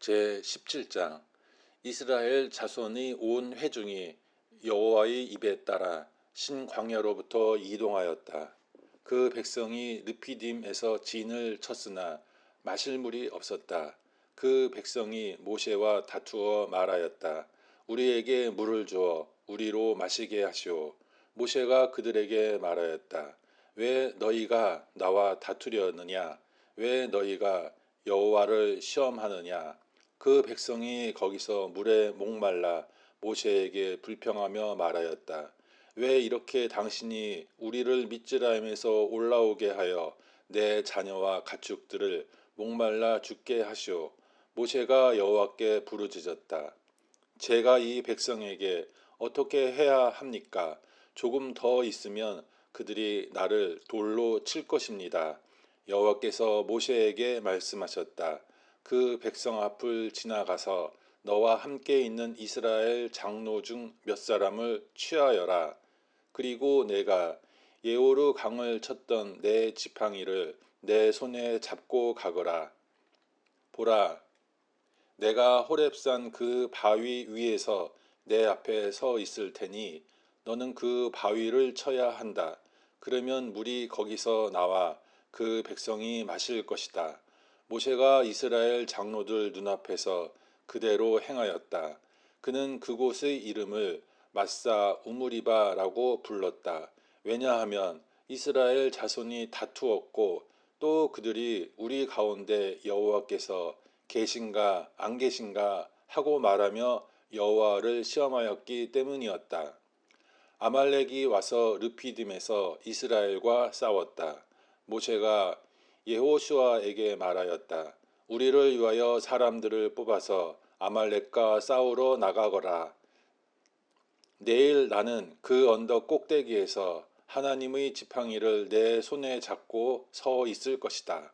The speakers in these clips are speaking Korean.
제 17장 이스라엘 자손이 온 회중이 여호와의 입에 따라 신광야로부터 이동하였다. 그 백성이 르피딤에서 진을 쳤으나 마실 물이 없었다. 그 백성이 모세와 다투어 말하였다. 우리에게 물을 주어 우리로 마시게 하시오. 모세가 그들에게 말하였다. 왜 너희가 나와 다투려느냐? 왜 너희가 여호와를 시험하느냐? 그 백성이 거기서 물에 목말라 모세에게 불평하며 말하였다. 왜 이렇게 당신이 우리를 미즈라임에서 올라오게 하여 내 자녀와 가축들을 목말라 죽게 하시오. 모세가 여호와께 부르짖었다. 제가 이 백성에게 어떻게 해야 합니까? 조금 더 있으면 그들이 나를 돌로 칠 것입니다. 여호와께서 모세에게 말씀하셨다. 그 백성 앞을 지나가서 너와 함께 있는 이스라엘 장로 중 몇 사람을 취하여라. 그리고 내가 예오르 강을 쳤던 내 지팡이를 내 손에 잡고 가거라. 보라, 내가 호렙산 그 바위 위에서 내 앞에 서 있을 테니 너는 그 바위를 쳐야 한다. 그러면 물이 거기서 나와 그 백성이 마실 것이다. 모세가 이스라엘 장로들 눈앞에서 그대로 행하였다. 그는 그곳의 이름을 마사 우무리바라고 불렀다. 왜냐하면 이스라엘 자손이 다투었고 또 그들이 우리 가운데 여호와께서 계신가 안 계신가 하고 말하며 여호와를 시험하였기 때문이었다. 아말렉이 와서 르피딤에서 이스라엘과 싸웠다. 모세가 예호슈아에게 말하였다. 우리를 위하여 사람들을 뽑아서 아말렉과 싸우러 나가거라. 내일 나는 그 언덕 꼭대기에서 하나님의 지팡이를 내 손에 잡고 서 있을 것이다.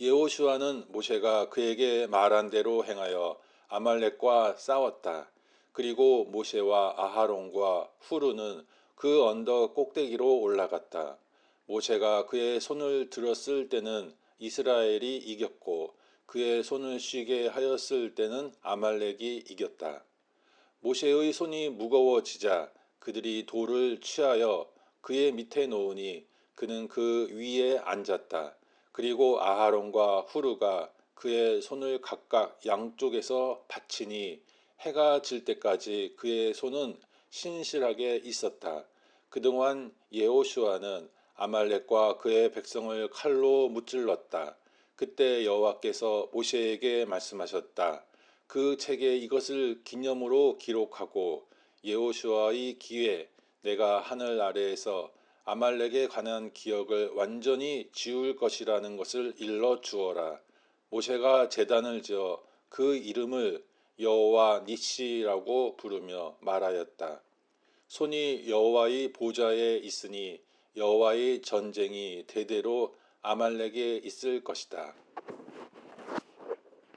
예호슈아는 모세가 그에게 말한 대로 행하여 아말렉과 싸웠다. 그리고 모세와 아하론과 후르는 그 언덕 꼭대기로 올라갔다. 모세가 그의 손을 들었을 때는 이스라엘이 이겼고 그의 손을 쉬게 하였을 때는 아말렉이 이겼다. 모세의 손이 무거워지자 그들이 돌을 취하여 그의 밑에 놓으니 그는 그 위에 앉았다. 그리고 아하론과 후르가 그의 손을 각각 양쪽에서 받치니 해가 질 때까지 그의 손은 신실하게 있었다. 그동안 예호슈아는 아말렉과 그의 백성을 칼로 무찔렀다. 그때 여호와께서 모세에게 말씀하셨다. 그 책에 이것을 기념으로 기록하고 예호슈아의 기회 내가 하늘 아래에서 아말렉에 관한 기억을 완전히 지울 것이라는 것을 일러 주어라. 모세가 제단을 지어 그 이름을 여호와 니시라고 부르며 말하였다. 손이 여호와의 보좌에 있으니 여호와의 전쟁이 대대로 아말렉에 있을 것이다.